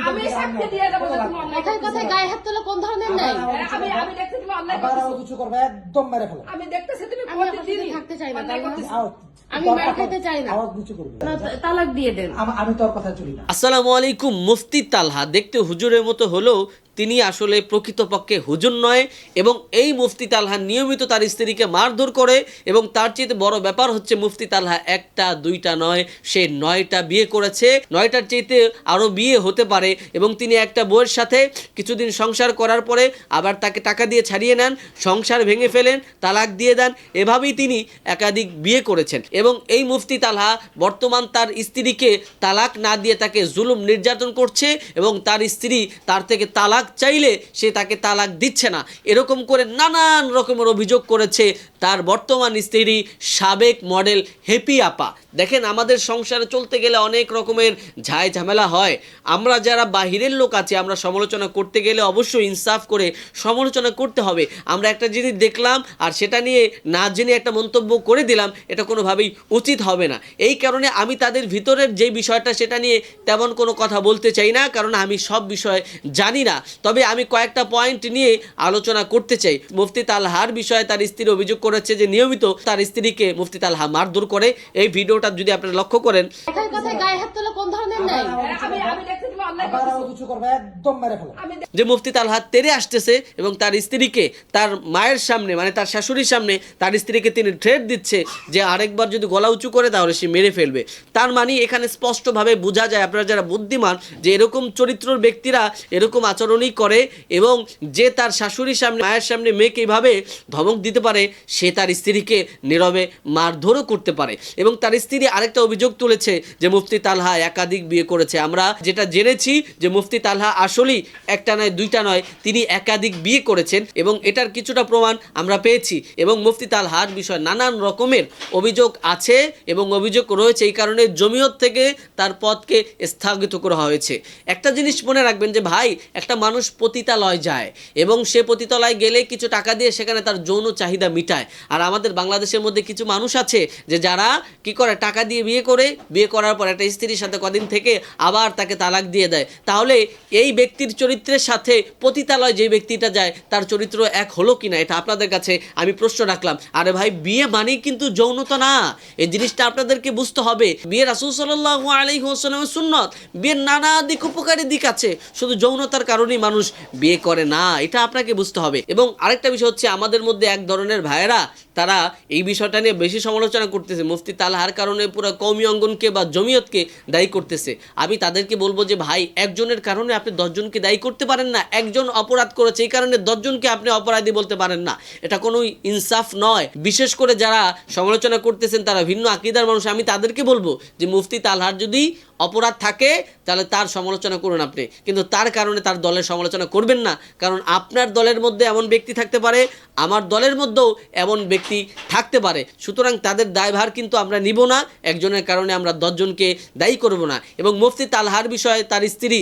আমি সাক্ষী দিয়ে দেবো তুমি না। কথায় কথায় গায়ে হাত তোলা কোন ধরনের নাই আমি আমি দেখছি তুমি অন্যায় আবার কিছু করবে? একদম মেরে ফেলো। আমি দেখতেছি তুমি আমি আপনার প্রতিদিনই সাথে থাকতে চাই না, অন্যায় তাই না? করতেছো। আও, আমি তোর মার কথা- চাই না। আওয়াজ নিচু করবে? তালাক দিয়ে দেন। আমি তোর কথা চলি না। আসসালামু আলাইকুম মুফতি তালহা। দেখতে হুজুরের মতো হলেও তিনি আসলে প্রকৃতপক্ষে হুজুর নয় এবং এই মুফতি তালহা নিয়মিত তার স্ত্রীকে মারধর করে এবং তার চেয়ে বড় ব্যাপার হচ্ছে মুফতি তালহা একটা, দুইটা নয়, সে নয়টা বিয়ে করেছে। নয়টার চেয়েতে আরও বিয়ে হতে পারে এবং তিনি একটা বউয়ের সাথে কিছুদিন সংসার করার পরে আবার তাকে টাকা দিয়ে ছাড়িয়ে নেন, সংসার ভেঙে ফেলেন, তালাক দিয়ে দেন, এভাবেই তিনি একাধিক বিয়ে করেছেন এবং এই মুফতি তালহা বর্তমান তার স্ত্রীকে তালাক না দিয়ে তাকে জুলুম নির্যাতন করছে এবং তার স্ত্রী তার থেকে তালাক চাইলে সে তাকে তালাক দিচ্ছে না। এরকম করে নানান রকমের অভিযোগ করেছে তার বর্তমান স্ত্রী সাবেক মডেল হেপি আপা। দেখেন, আমাদের সংসারে চলতে গেলে অনেক রকমের ঝাই ঝামেলা হয়। আমরা যারা বাহিরের লোক আছে, আমরা সমালোচনা করতে গেলে অবশ্যই ইনসাফ করে সমালোচনা করতে হবে। আমরা একটা জিনিস দেখলাম আর সেটা নিয়ে না জেনে একটা মন্তব্য করে দিলাম, এটা কোনোভাবেই উচিত হবে না। এই কারণে আমি তাদের ভিতরের যে বিষয়টা, সেটা নিয়ে তেমন কোনো কথা বলতে চাই না, কারণ আমি সব বিষয় জানি না। তবে আমি কয়েকটা পয়েন্ট নিয়ে আলোচনা করতে চাই। মুফতি তালহার বিষয়ে তার স্ত্রী অভিযোগ করেছে যে নিয়মিত তার স্ত্রীকে মুফতি তালহা মারধর করে। এই ভিডিওটা যদি আপনারা লক্ষ্য করেন। কথায় কথায় গায়ে হাত তোলা কোন ধরনের নাই? আমি আমি দেখছি তুমি অন্যায় আবার আরও করতেছো কিছু করবে একদম মেরে ফেলো আমি যে মুফতি তালহা তেরে আসতেছে এবং তার স্ত্রীকে তার মায়ের সামনে মানে তার শাশুড়ির সামনে তার স্ত্রীকে তিনি থ্রেট দিচ্ছে যে আরেকবার যদি গলা উঁচু করে তাহলে সে মেরে ফেলবে। তার মানে এখানে স্পষ্টভাবে বোঝা যায় আপনারা যারা বুদ্ধিমান যে এরকম চরিত্রর ব্যক্তিরা এরকম আচরণই করে এবং যে তার শাশুড়ির সামনে, মায়ের সামনে মেয়েকে এইভাবে ধমক দিতে পারে, সে তার স্ত্রীকে নীরবে মারধরও করতে পারে। এবং তার স্ত্রী আরেকটা অভিযোগ তুলেছে যে মুফতি তালহা একাধিক বিয়ে করেছে। আমরা যেটা জেনেছি যে মুফতি তালহা আসলেই একটা নয়, দুইটা নয়, তিনি একাধিক বিয়ে করেছেন এবং এটার কিছুটা প্রমাণ আমরা পেয়েছি। এবং মুফতি তালহার বিষয়ে নানান রকমের অভিযোগ আছে এবং অভিযোগ রয়েছে, এই কারণে জমিয়ত থেকে তার পদকে স্থগিত করা হয়েছে। একটা জিনিস মনে রাখবেন যে, ভাই, একটা মানুষ পতিতালয় যায় এবং সে পতিতালয় গেলে কিছু টাকা দিয়ে সেখানে তার যৌন চাহিদা মিটায়। আর আমাদের বাংলাদেশের মধ্যে কিছু মানুষ আছে যে যারা কি করে, টাকা দিয়ে বিয়ে করে, বিয়ে করার পর একটা স্ত্রীর সাথে কদিন থেকে আবার তাকে তালাক দিয়ে দেয়। তাহলে এই ব্যক্তির চরিত্রের সাথে পতিতালয় যে ব্যক্তিটা যায়, তার চরিত্র এক হলো কিনা, এটা আপনাদের কাছে আমি প্রশ্ন রাখলাম। আরে ভাই, বিয়ে মানেই কিন্তু যৌনতা না। এই জিনিসটা আপনাদেরকে বুঝতে হবে। বিয়ে রাসুল সাল্লাহ আলাইসালামের সুন্নত, বিয়ের নানা দিক উপকারী দিক আছে। শুধু যৌনতার কারণেই মানুষ বিয়ে করে না, এটা আপনাকে বুঝতে হবে। এবং আরেকটা বিষয় হচ্ছে, আমাদের মধ্যে এক ধরনের ভাইয়েরা তারা এই বিষয়টা নিয়ে বেশি সমালোচনা করতেছে। মুফতি তালহার কারণে পুরো কৌমি অঙ্গনকে বা জমিয়তকে দায়ী করতেছে। আমি তাদেরকে বলব যে, ভাই, একজনের কারণে আপনি দশজনকে দায়ী করতে পারেন না, একজন অপরাধ করেছে, এই কারণে দশজনকে আপনি অপরাধী বলতে পারেন না। এটা কোনো ইনসাফ নয়। বিশেষ করে যারা সমালোচনা করতেছেন, তারা ভিন্ন আকিদার মানুষ। আমি তাদেরকে বলব যে, মুফতি তালহার যদি অপরাধ থাকে, তাহলে তার সমালোচনা করুন আপনি। কিন্তু তার কারণে তার দলের সমালোচনা করবেন না। কারণ আপনার দলের মধ্যে এমন ব্যক্তি থাকতে পারে, আমার দলের মধ্যেও এমন ব্যক্তি থাকতে পারে। সুতরাং তাদের দায়ভার কিন্তু আমরা নিব না, একজনের কারণে আমরা দশজনকে দায়ী করব না। এবং মুফতি তালহার বিষয়ে তার স্ত্রী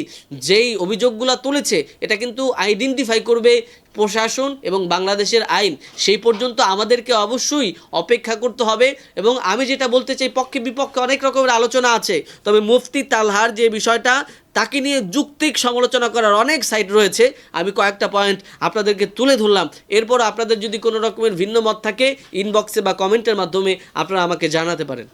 যেই অভিযোগগুলো তুলেছে, এটা কিন্তু আইডেন্টিফাই করবে প্রশাসন এবং বাংলাদেশের আইন, সেই পর্যন্ত আমাদেরকে অবশ্যই অপেক্ষা করতে হবে এবং আমি যেটা বলতে চাই, পক্ষে বিপক্ষে অনেক রকমের আলোচনা আছে, তবে মুফতি তালহার যে বিষয়টা, তাকে নিয়ে যুক্তিক সমালোচনা করার অনেক সাইট রয়েছে। আমি কয়েকটা পয়েন্ট আপনাদেরকে তুলে ধরলাম। এরপর আপনাদের যদি কোনো রকমের ভিন্ন মত থাকে ইনবক্সে বা কমেন্টের মাধ্যমে আপনারা আমাকে জানাতে পারেন।